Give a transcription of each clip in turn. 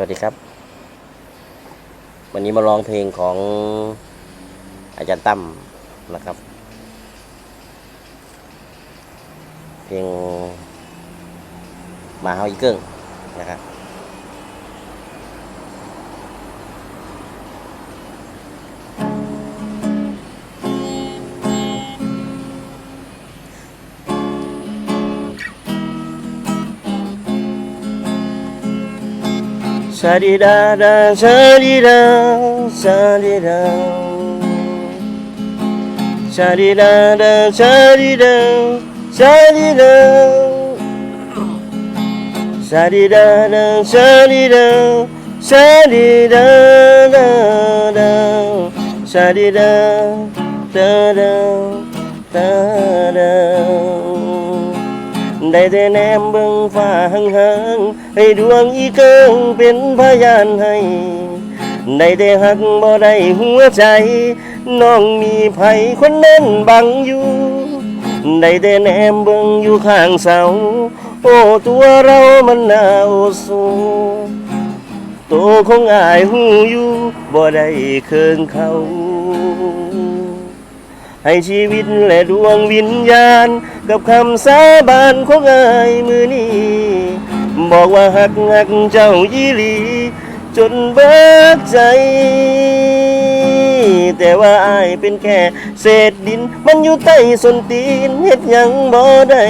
สวัสดีครับ วันนี้มาร้องเพลงของอาจารย์ตั้มนะครับ เพลงมาเฮาอีเกิ้งนะครับ ชาดิดาดาชาดิดาชาดิดาชาดิดาดาชาดิดาชาดิดาชาดิดา ได้แต่แนมเบิ่งฟ้าห่างๆให้ดวงอีเกิงเป็นพยานให้ได้แต่หักบ่ได้หัวใจ น้องมีไผคนนั้นบังอยู่ได้แต่แนมเบิ่งอยู่ข้างเสา โอ้ตัวเรามันหนาโอสูตัวของอายหูอยู่บ่ได้เคิงเขา ให้ชีวิตและดวงวิญญาณ กับคำสาบานของอายมือนี้ บอกว่าหักหักเจ้ายี่หลี จนเบิดใจ แต่ว่าอายเป็นแค่เศษดิน มันอยู่ใต้ส้นตีนเฮ็ดหยังบ่ได้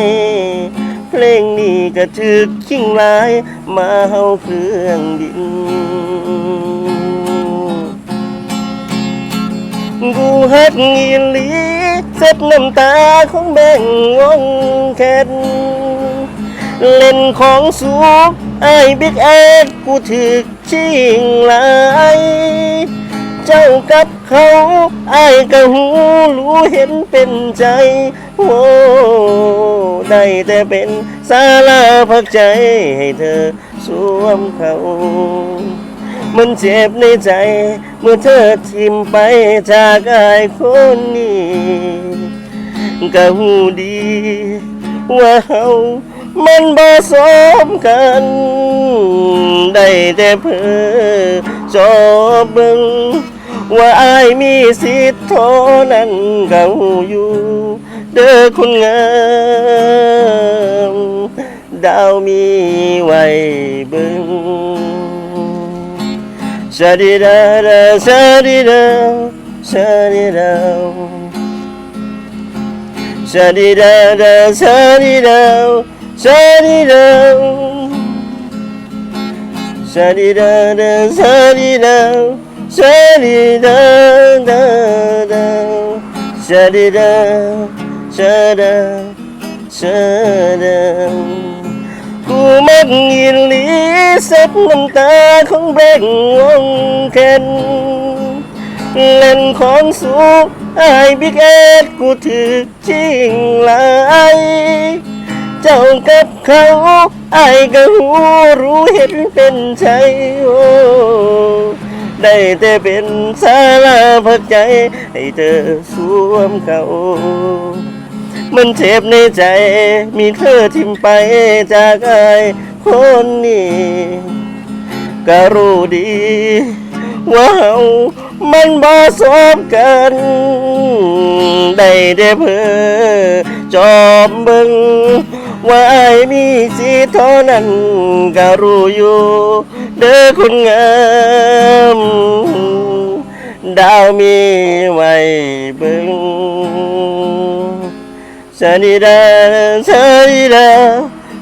เพลงนี้ก็ถึกขิงลาย มาเฮาเครื่องบิน กูฮักอีหลีเซ็ดน้ำตาของแบ่งวงแค่นเล่นของสูงไอ้บิ๊กแอดกูถึกชิงหลายเจ้ากับเขาไอ้ก็หูรู้เห็นเป็นใจ โอ้ได้แต่เป็นสาลาพักใจให้เธอสวมเขา มันเจ็บในใจ เมื่อเธอทิมไปจากอายคนนี้ก็หูดี ว่าเฮามันบ่สมกัน ได้แต่เพื่อจอบเบิ่งว่าอายมีสิทธิ์เท่านั้นก็หูอยู่เด้อคนงามดาวมีไว้เบิ่ง Shut it out, shut it out, shut it out. Shut it out, shut it out, shut it out. Shut it out, shut it out, shut it out, down, down. Shut it out, shut up, shut up. เซ็ดน้ำตาของแบงวงแคนเล่นของสูงไอ้บิ๊กเอ็ดกูถือจริงหลายเจ้ากับเขาไอ้ก็หูรู้เห็นเป็นใจโอ้ได้แต่เป็นสาราพักใจ ให้เธอสวมเขามันเจ็บในใจ มีเธอทิมไปจากอาย คนนี้ก็รู้ดี ว่าเฮามันบ่สมกัน ได้แต่เพื่อจอบเบิ่งว่าไอายมีสิทธิ์เท่านั้นก็รู้อยู่ เด้อคนงามดาวมีไว้เบิ่ง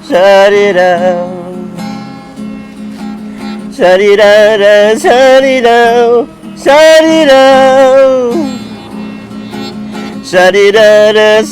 Shut it out. Shut it out, shut it out, shut it out. Shut it out,